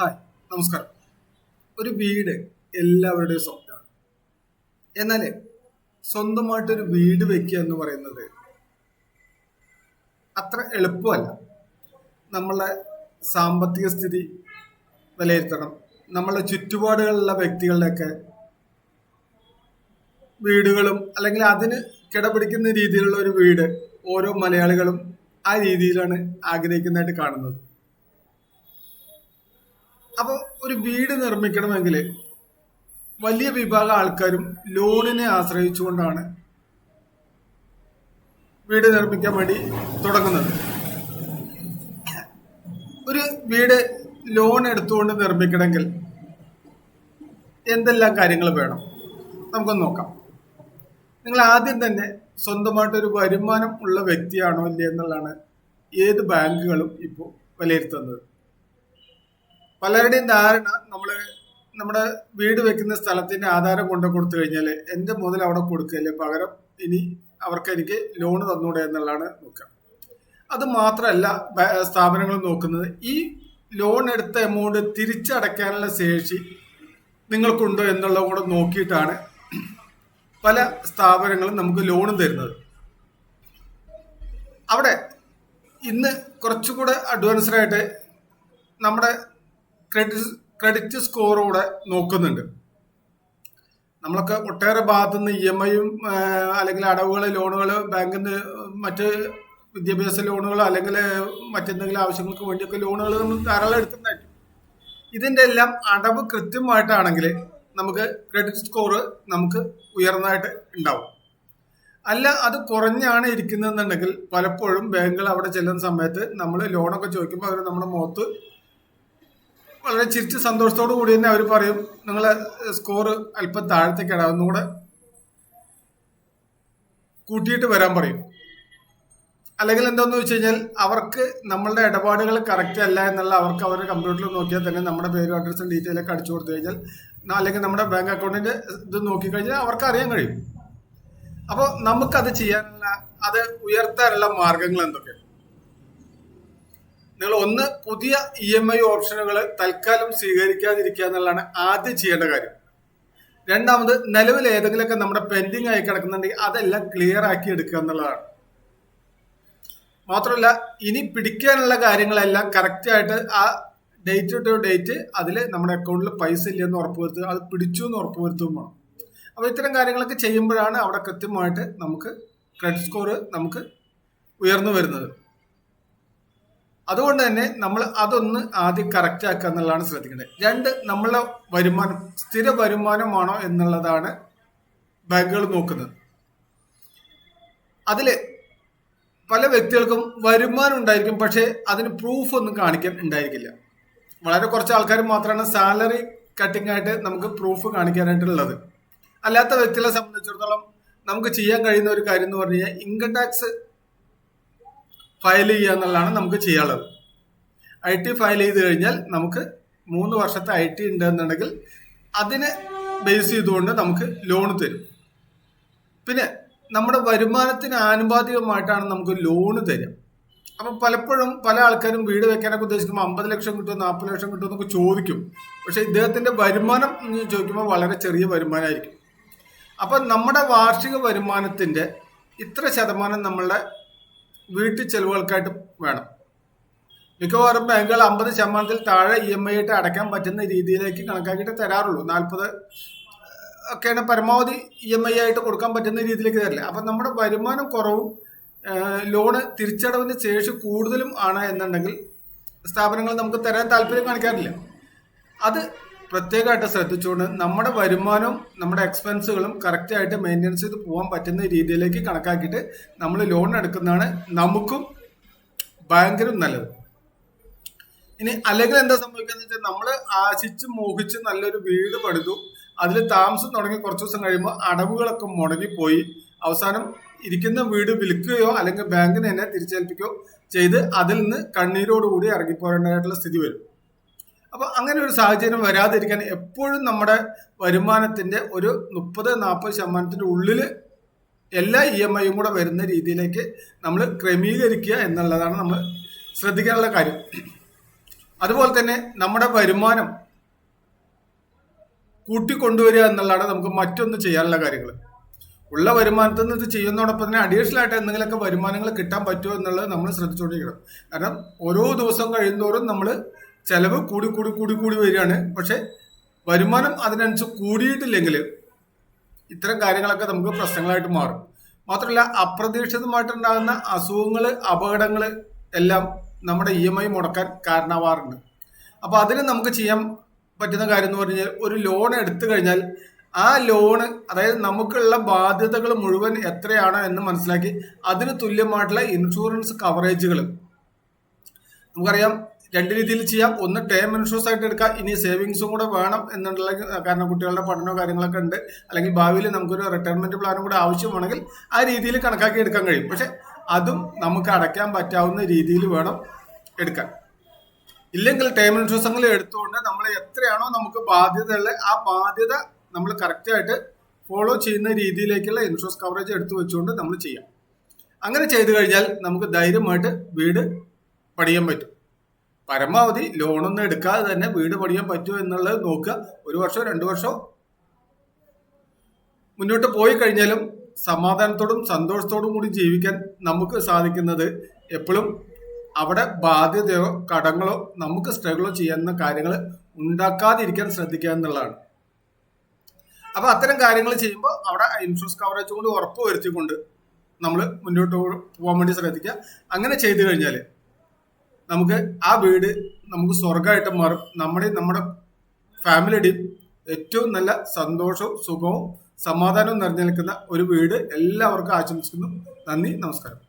Hi നമസ്കാരം. ഒരു വീട് എല്ലാവരുടെയും സ്വപ്നമാണ്. എന്നാൽ സ്വന്തമായിട്ടൊരു വീട് വെക്കുക എന്ന് പറയുന്നത് അത്ര എളുപ്പമല്ല. നമ്മളെ സാമ്പത്തിക സ്ഥിതി വിലയിരുത്തണം. നമ്മളെ ചുറ്റുപാടുകളിലുള്ള വ്യക്തികളുടെയൊക്കെ വീടുകളും അല്ലെങ്കിൽ അതിന് കിടപിടിക്കുന്ന രീതിയിലുള്ള ഒരു വീട് ഓരോ മലയാളികളും ആ രീതിയിലാണ് ആഗ്രഹിക്കുന്നതായിട്ട് കാണുന്നത്. അപ്പോൾ ഒരു വീട് നിർമ്മിക്കണമെങ്കിൽ വലിയ വിഭാഗം ആൾക്കാരും ലോണിനെ ആശ്രയിച്ചുകൊണ്ടാണ് വീട് നിർമ്മിക്കാൻ വേണ്ടി തുടങ്ങുന്നത്. ഒരു വീട് ലോൺ എടുത്തുകൊണ്ട് നിർമ്മിക്കണമെങ്കിൽ എന്തെല്ലാം കാര്യങ്ങൾ വേണം? നമുക്കൊന്ന് നോക്കാം. നിങ്ങൾ ആദ്യം തന്നെ സ്വന്തമായിട്ടൊരു വരുമാനം ഉള്ള വ്യക്തിയാണോ ഇല്ലേ എന്നുള്ളതാണ് ഏത് ബാങ്കുകളും ഇപ്പോൾ വിലയിരുത്തുന്നത്. പലരുടെയും ധാരണ നമ്മൾ നമ്മുടെ വീട് വെക്കുന്ന സ്ഥലത്തിന്റെ ആധാരം കൊണ്ട് കൊടുത്തു കഴിഞ്ഞാൽ എന്റെ മുതൽ അവിടെ കൊടുക്കുകയല്ലേ പകരം ഇനി അവർക്ക് എനിക്ക് ലോൺ തന്നൂടെ എന്നുള്ളതാണ് നോക്കുക അത് മാത്രമല്ല സ്ഥാപനങ്ങൾ നോക്കുന്നത് ഈ ലോൺ എടുത്ത എമൗണ്ട് തിരിച്ചടയ്ക്കാനുള്ള ശേഷി നിങ്ങൾക്കുണ്ടോ എന്നുള്ളത് കൂടെ നോക്കിയിട്ടാണ് പല സ്ഥാപനങ്ങളും നമുക്ക് ലോണും തരുന്നത്. അവിടെ ഇന്ന് കുറച്ചുകൂടെ അഡ്വാൻസ്ഡ് ആയിട്ട് നമ്മുടെ ക്രെഡിറ്റ് ക്രെഡിറ്റ് സ്കോറൂടെ നോക്കുന്നുണ്ട്. നമ്മളൊക്കെ ഒട്ടേറെ ഭാഗത്തു നിന്ന് ഇ എം ഐയും അല്ലെങ്കിൽ അടവുകൾ ലോണുകൾ ബാങ്കിൽ നിന്ന് മറ്റ് വിദ്യാഭ്യാസ ലോണുകൾ അല്ലെങ്കിൽ മറ്റെന്തെങ്കിലും ആവശ്യങ്ങൾക്ക് വേണ്ടിയൊക്കെ ലോണുകൾ നമ്മൾ ധാരാളം എടുക്കുന്നുണ്ടായിരിക്കും ഇതിന്റെ എല്ലാം അടവ് കൃത്യമായിട്ടാണെങ്കിൽ നമുക്ക് ക്രെഡിറ്റ് സ്കോർ നമുക്ക് ഉയർന്നതായിട്ട് ഉണ്ടാവും. അല്ല അത് കുറഞ്ഞാണ് ഇരിക്കുന്നതെന്നുണ്ടെങ്കിൽ പലപ്പോഴും ബാങ്കുകൾ അവിടെ ചെല്ലുന്ന സമയത്ത് നമ്മൾ ലോണൊക്കെ ചോദിക്കുമ്പോൾ അവർ നമ്മുടെ മുഖത്ത് വളരെ ചിരിച്ച് സന്തോഷത്തോടു കൂടി തന്നെ അവർ പറയും നിങ്ങളെ സ്കോർ അല്പം താഴത്തേക്കാണ് അതൊന്നുകൂടെ കൂട്ടിയിട്ട് വരാൻ പറയും. അല്ലെങ്കിൽ എന്താന്ന് വെച്ച് കഴിഞ്ഞാൽ അവർക്ക് നമ്മളുടെ ഇടപാടുകൾ കറക്റ്റ് അല്ല എന്നുള്ള അവർക്ക് അവരുടെ കമ്പ്യൂട്ടറിൽ നോക്കിയാൽ തന്നെ നമ്മുടെ പേരും അഡ്രസ്സും ഡീറ്റെയിൽ ഒക്കെ അടിച്ചു കൊടുത്തു കഴിഞ്ഞാൽ അല്ലെങ്കിൽ നമ്മുടെ ബാങ്ക് അക്കൗണ്ടിന്റെ ഇത് നോക്കിക്കഴിഞ്ഞാൽ അവർക്ക് അറിയാൻ കഴിയും. അപ്പോൾ നമുക്കത് ചെയ്യാനുള്ള അത് ഉയർത്താനുള്ള മാർഗങ്ങൾ എന്തൊക്കെയാണ് നിങ്ങൾ ഒന്ന് പുതിയ ഇ എം ഐ ഓപ്ഷനുകൾ തൽക്കാലം സ്വീകരിക്കാതിരിക്കുക എന്നുള്ളതാണ് ആദ്യം ചെയ്യേണ്ട കാര്യം. രണ്ടാമത് നിലവിൽ ഏതെങ്കിലുമൊക്കെ നമ്മുടെ പെൻഡിങ് ആയി കിടക്കുന്നുണ്ടെങ്കിൽ അതെല്ലാം ക്ലിയർ ആക്കി എടുക്കുക എന്നുള്ളതാണ്. മാത്രമല്ല ഇനി പിടിക്കാനുള്ള കാര്യങ്ങളെല്ലാം കറക്റ്റ് ആയിട്ട് ആ ഡേറ്റ് ടു ഡേറ്റ് അതിൽ നമ്മുടെ അക്കൗണ്ടിൽ പൈസ ഇല്ലെന്ന് ഉറപ്പുവരുത്തുക അത് പിടിച്ചു എന്ന് ഉറപ്പുവരുത്തുകയും വേണം. അപ്പോൾ ഇത്തരം കാര്യങ്ങളൊക്കെ ചെയ്യുമ്പോഴാണ് അവിടെ കൃത്യമായിട്ട് നമുക്ക് ക്രെഡിറ്റ് സ്കോർ നമുക്ക് ഉയർന്നു വരുന്നത്. അതുകൊണ്ട് തന്നെ നമ്മൾ അതൊന്ന് ആദ്യം കറക്റ്റ് ആക്കുക എന്നുള്ളതാണ് ശ്രദ്ധിക്കേണ്ടത്. രണ്ട് നമ്മളെ വരുമാനം സ്ഥിര വരുമാനമാണോ എന്നുള്ളതാണ് ബാങ്കുകൾ നോക്കുന്നത്. അതിൽ പല വ്യക്തികൾക്കും വരുമാനം ഉണ്ടായിരിക്കും പക്ഷേ അതിന് പ്രൂഫ് ഒന്നും കാണിക്കാൻ ഉണ്ടായിരിക്കില്ല. വളരെ കുറച്ച് ആൾക്കാർ മാത്രമാണ് സാലറി കട്ടിംഗ് ആയിട്ട് നമുക്ക് പ്രൂഫ് കാണിക്കാനായിട്ടുള്ളത്. അല്ലാത്ത വ്യക്തികളെ സംബന്ധിച്ചിടത്തോളം നമുക്ക് ചെയ്യാൻ കഴിയുന്ന ഒരു കാര്യം എന്ന് പറഞ്ഞു കഴിഞ്ഞാൽ ഇൻകം ടാക്സ് ഫയൽ ചെയ്യുക എന്നുള്ളതാണ് നമുക്ക് ചെയ്യാനുള്ളത്. ഐ ടി ഫയൽ ചെയ്ത് കഴിഞ്ഞാൽ നമുക്ക് മൂന്ന് വർഷത്തെ ഐ ടി ഉണ്ടെന്നുണ്ടെങ്കിൽ അതിനെ ബേസ് ചെയ്തുകൊണ്ട് നമുക്ക് ലോൺ തരും. പിന്നെ നമ്മുടെ വരുമാനത്തിന് ആനുപാതികമായിട്ടാണ് നമുക്ക് ലോണ് തരും. അപ്പം പലപ്പോഴും പല ആൾക്കാരും വീട് വെക്കാനൊക്കെ ഉദ്ദേശിക്കുമ്പോൾ അമ്പത് ലക്ഷം കിട്ടുമോ നാൽപ്പത് ലക്ഷം കിട്ടുമോ എന്നൊക്കെ ചോദിക്കും. പക്ഷേ ഇദ്ദേഹത്തിന്റെ വരുമാനം എന്ന് ചോദിക്കുമ്പോൾ വളരെ ചെറിയ വരുമാനമായിരിക്കും. അപ്പം നമ്മുടെ വാർഷിക വരുമാനത്തിന്റെ ഇത്ര ശതമാനം നമ്മളുടെ വീട്ടു ചെലവുകൾക്കായിട്ട് വേണം. മിക്കവാറും ബാങ്കുകൾ അമ്പത് ശതമാനത്തിൽ താഴെ ഇ എം ഐ ആയിട്ട് അടയ്ക്കാൻ പറ്റുന്ന രീതിയിലേക്ക് കണക്കാക്കിയിട്ട് തരാറുള്ളൂ. നാൽപ്പത് ഒക്കെയാണ് പരമാവധി ഇ എം ഐ ആയിട്ട് കൊടുക്കാൻ പറ്റുന്ന രീതിയിലേക്ക് തരില്ല. അപ്പം നമ്മുടെ വരുമാനം കുറവും ലോണ് തിരിച്ചടവിന് ശേഷി കൂടുതലും ആണ് എന്നുണ്ടെങ്കിൽ സ്ഥാപനങ്ങൾ നമുക്ക് തരാൻ താല്പര്യം കാണിക്കാറില്ല. അത് പ്രത്യേകമായിട്ട് ശ്രദ്ധിച്ചുകൊണ്ട് നമ്മുടെ വരുമാനവും നമ്മുടെ എക്സ്പെൻസുകളും കറക്റ്റായിട്ട് മെയിന്റെനൻസ് ചെയ്ത് പോകാൻ പറ്റുന്ന രീതിയിലേക്ക് കണക്കാക്കിയിട്ട് നമ്മൾ ലോൺ എടുക്കുന്നതാണ് നമുക്കും ഭയങ്കരം നല്ലത്. ഇനി അല്ലെങ്കിൽ എന്താ സംഭവിക്കുന്നത് വെച്ചാൽ നമ്മൾ ആശിച്ച് മോഹിച്ച് നല്ലൊരു വീട് പണിതു. അതിൽ താമസം തുടങ്ങി കുറച്ച് ദിവസം കഴിയുമ്പോൾ അടവുകളൊക്കെ മുടങ്ങിപ്പോയി. അവസാനം ഇരിക്കുന്ന വീട് വിൽക്കുകയോ അല്ലെങ്കിൽ ബാങ്കിന് തന്നെ തിരിച്ചേൽപ്പിക്കുകയോ ചെയ്ത് അതിൽ നിന്ന് കണ്ണീരോടുകൂടി ഇറങ്ങിപ്പോരേണ്ടതായിട്ടുള്ള സ്ഥിതി വരും. അപ്പൊ അങ്ങനെ ഒരു സാഹചര്യം വരാതിരിക്കാൻ എപ്പോഴും നമ്മുടെ വരുമാനത്തിന്റെ ഒരു മുപ്പത് നാൽപ്പത് ശതമാനത്തിന്റെ ഉള്ളിൽ എല്ലാ ഇ എം ഐയും കൂടെ വരുന്ന രീതിയിലേക്ക് നമ്മൾ ക്രമീകരിക്കുക എന്നുള്ളതാണ് നമ്മൾ ശ്രദ്ധിക്കാനുള്ള കാര്യം. അതുപോലെ തന്നെ നമ്മുടെ വരുമാനം കൂട്ടിക്കൊണ്ടുവരിക എന്നുള്ളതാണ് നമുക്ക് മറ്റൊന്ന് ചെയ്യാനുള്ള കാര്യങ്ങൾ ഉള്ള വരുമാനത്തിൽ നിന്ന് ഇത് ചെയ്യുന്നതോടൊപ്പം തന്നെ അഡീഷണൽ ആയിട്ട് എന്തെങ്കിലുമൊക്കെ വരുമാനങ്ങൾ കിട്ടാൻ പറ്റുമോ എന്നുള്ളത് നമ്മൾ ശ്രദ്ധിച്ചുകൊണ്ടിരിക്കണം. കാരണം ഓരോ ദിവസം കഴിയുന്നതോറും നമ്മൾ ചെലവ് കൂടി കൂടി കൂടി കൂടി വരികയാണ്. പക്ഷെ വരുമാനം അതിനനുസരിച്ച് കൂടിയിട്ടില്ലെങ്കിൽ ഇത്തരം കാര്യങ്ങളൊക്കെ നമുക്ക് പ്രശ്നങ്ങളായിട്ട് മാറും. മാത്രമല്ല അപ്രതീക്ഷിതമായിട്ടുണ്ടാകുന്ന അസുഖങ്ങൾ അപകടങ്ങൾ എല്ലാം നമ്മുടെ ഇ എം ഐ മുടക്കാൻ കാരണമാവാറുണ്ട്. അപ്പൊ അതിന് നമുക്ക് ചെയ്യാൻ പറ്റുന്ന കാര്യം എന്ന് പറഞ്ഞാൽ ഒരു ലോൺ എടുത്തു കഴിഞ്ഞാൽ ആ ലോണ് അതായത് നമുക്കുള്ള ബാധ്യതകൾ മുഴുവൻ എത്രയാണ് എന്ന് മനസ്സിലാക്കി അതിന് തുല്യമായിട്ടുള്ള ഇൻഷുറൻസ് കവറേജുകൾ നമുക്കറിയാം രണ്ട് രീതിയിൽ ചെയ്യാം. ഒന്ന് ടേം ഇൻഷുറൻസ് ആയിട്ട് എടുക്കാം. ഇനി സേവിങ്സും കൂടെ വേണം എന്നുള്ള കാരണം കുട്ടികളുടെ പഠനവും കാര്യങ്ങളൊക്കെ ഉണ്ട്. അല്ലെങ്കിൽ ഭാവിയിൽ നമുക്കൊരു റിട്ടയർമെന്റ് പ്ലാനും കൂടെ ആവശ്യമാണെങ്കിൽ ആ രീതിയിൽ കണക്കാക്കി എടുക്കാൻ കഴിയും. പക്ഷെ അതും നമുക്ക് അടയ്ക്കാൻ പറ്റാവുന്ന രീതിയിൽ വേണം എടുക്കാൻ. ഇല്ലെങ്കിൽ ടേം ഇൻഷുറൻസുകൾ എടുത്തുകൊണ്ട് നമ്മൾ എത്രയാണോ നമുക്ക് ബാധ്യത ഉള്ളത് ആ ബാധ്യത നമ്മൾ കറക്റ്റായിട്ട് ഫോളോ ചെയ്യുന്ന രീതിയിലേക്കുള്ള ഇൻഷുറൻസ് കവറേജ് എടുത്തു വെച്ചുകൊണ്ട് നമ്മൾ ചെയ്യാം. അങ്ങനെ ചെയ്തു കഴിഞ്ഞാൽ നമുക്ക് ധൈര്യമായിട്ട് വീട് പണിയാൻ പറ്റും. പരമാവധി ലോണൊന്നും എടുക്കാതെ തന്നെ വീട് പണിയാൻ പറ്റുമോ എന്നുള്ളത് നോക്കുക. ഒരു വർഷമോ രണ്ടു വർഷമോ മുന്നോട്ട് പോയി കഴിഞ്ഞാലും സമാധാനത്തോടും സന്തോഷത്തോടും കൂടി ജീവിക്കാൻ നമുക്ക് സാധിക്കുന്നത് എപ്പോഴും അവിടെ ബാധ്യതയോ കടങ്ങളോ നമുക്ക് സ്ട്രഗിളോ ചെയ്യുന്ന കാര്യങ്ങൾ ഉണ്ടാക്കാതിരിക്കാൻ ശ്രദ്ധിക്കുക എന്നുള്ളതാണ്. അപ്പൊ അത്തരം കാര്യങ്ങൾ ചെയ്യുമ്പോൾ അവിടെ ഇൻഷുറൻസ് കവറേജ് കൊണ്ട് ഉറപ്പ് വരുത്തിക്കൊണ്ട് നമ്മൾ മുന്നോട്ട് പോകാൻ വേണ്ടി ശ്രദ്ധിക്കുക. അങ്ങനെ ചെയ്തു കഴിഞ്ഞാൽ നമുക്ക് ആ വീട് നമുക്ക് സ്വർഗമായിട്ട് മാറും. നമ്മുടെ നമ്മുടെ ഫാമിലിയുടെയും ഏറ്റവും നല്ല സന്തോഷവും സുഖവും സമാധാനവും നിറഞ്ഞു നിൽക്കുന്ന ഒരു വീട് എല്ലാവർക്കും ആശംസിക്കുന്നു. നന്ദി നമസ്കാരം.